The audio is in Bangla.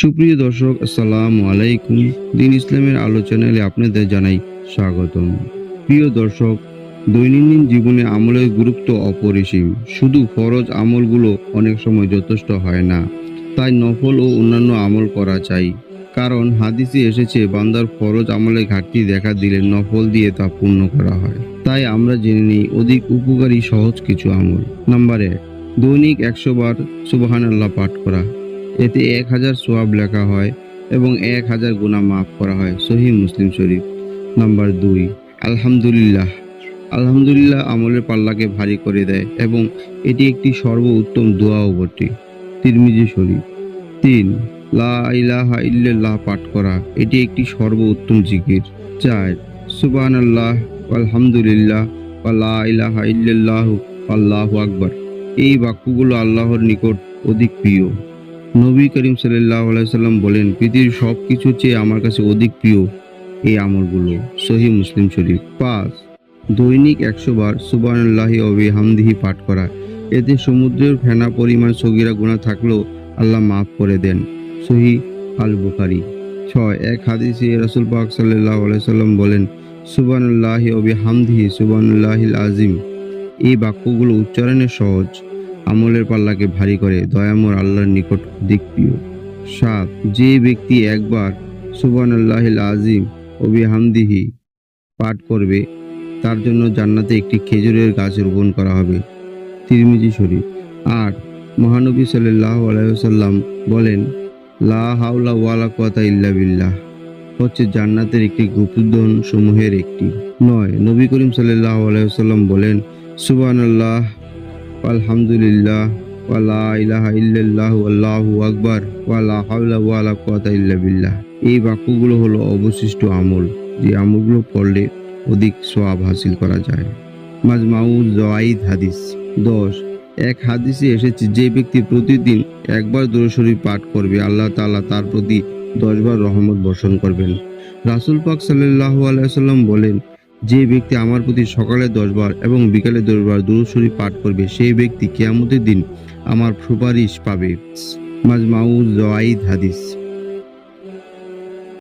সুপ্রিয় দর্শক, আসসালামু আলাইকুম। দিন ইসলামের আলো চ্যানেলে আপনাদের জানাই স্বাগতম। প্রিয় দর্শক, দৈনন্দিন জীবনে আমলের গুরুত্ব অপরিসীম। শুধু ফরজ আমলগুলো অনেক সময় যথেষ্ট হয় না, তাই নফল ও অন্যান্য আমল করা চাই। কারণ হাদিসে এসেছে, বান্দার ফরজ আমলের ঘাটতি দেখা দিলে নফল দিয়ে তা পূর্ণ করা হয়। তাই আমরা জেনে নিই, অধিক উপকারী সহজ কিছু আমল। নাম্বার এক, দৈনিক একশো বার সুবাহান আল্লাহ পাঠ করা। এতে এক হাজার সোয়াব লেখা হয় এবং এক হাজার গুণা মাফ করা হয়, সহি মুসলিম শরীফ। নাম্বার দুই, আলহামদুলিল্লাহ। আলহামদুলিল্লাহ আমলের পাল্লাকে ভারী করে দেয় এবং এটি একটি সর্ব উত্তম দোয়াও বটে। তিরমিজি শরীফ। তিন, লা ইলাহা পাঠ করা, এটি একটি সর্ব উত্তম জিকির। চার সুবান আল্লাহ আলহামদুলিল্লাহ লা ইলাহা আল্লাহু আকবার। এই বাক্যগুলো আল্লাহর নিকট অধিক প্রিয়। নবী করিম সাল্লাহ সাল্লাম বলেন, পৃথিবীর সব কিছু চেয়ে আমার কাছে অধিক প্রিয় এই আমলগুলো। সহি মুসলিম শরীফ। পাঁচ, দৈনিক একশো বার সুবান আল্লাহি অবি হামদিহি পাঠ করা। এতে সমুদ্রের ফেনা পরিমাণ সগিরা গুণা থাকলেও আল্লাহ মাফ করে দেন। সহি আল বুখারি ছয়, এক হাদিসে রসুল পাক সাল্লাহ সাল্লাম বলেন সুবান আল্লাহি অবি হামদিহি সুবানুল্লাহিল আজিম এই বাক্যগুলো উচ্চারণে সহজ। আমলের পাল্লাকে ভারী করে দয়াময় আল্লাহর নিকট দিক প্রিয়। সাত, যে ব্যক্তি একবার সুবান আল্লাহিল আজিম অবি হামদিহি পাঠ করবে, তার জন্য জান্নাতে একটি খেজুরের গাছ রোপণ করা হবে। তিরমিজি শরীফ। আট, মহানবী সাল্লাহ আলাইসাল্লাম বলেন, লা হাওলা ওয়ালা কথা ইল্লা বিল্লাহ। হচ্ছে জান্নাতের একটি গুপ্তধন সমূহের একটি। নয়, নবী করিম সাল্লাহ আলাইসাল্লাম বলেন সুবান আল্লাহ আলহামদুলিল্লাহ ওয়ালা ইলাহা ইল্লাল্লাহ আল্লাহু আকবার ওয়ালা হাওলা ওয়ালা কুওয়াতা ইল্লা বিল্লাহ। এই বাক্যগুলো হলো অবশিষ্ট আমল, যে আমলগুলো পড়লে অধিক সওয়াব হাসিল করা যায়। মাজমাউল জওয়াইদ হাদিস দশ। এক হাদিসে এসেছে, যে ব্যক্তি প্রতিদিন একবার দূরশরী পাঠ করবে, আল্লাহ তাআলা তার প্রতি দশবার রহমত বর্ষণ করবেন। রাসুল পাক সাল্লাহ আলাইসাল্লাম বলেন যে ব্যক্তি আমার প্রতি সকালে দশবার এবং বিকালে দশবার দুরুশরী পাঠ করবে, সেই ব্যক্তি কেয়ামতের দিন আমার সুপারিশ পাবে। মাজমাউজ জওয়াইদ হাদিস।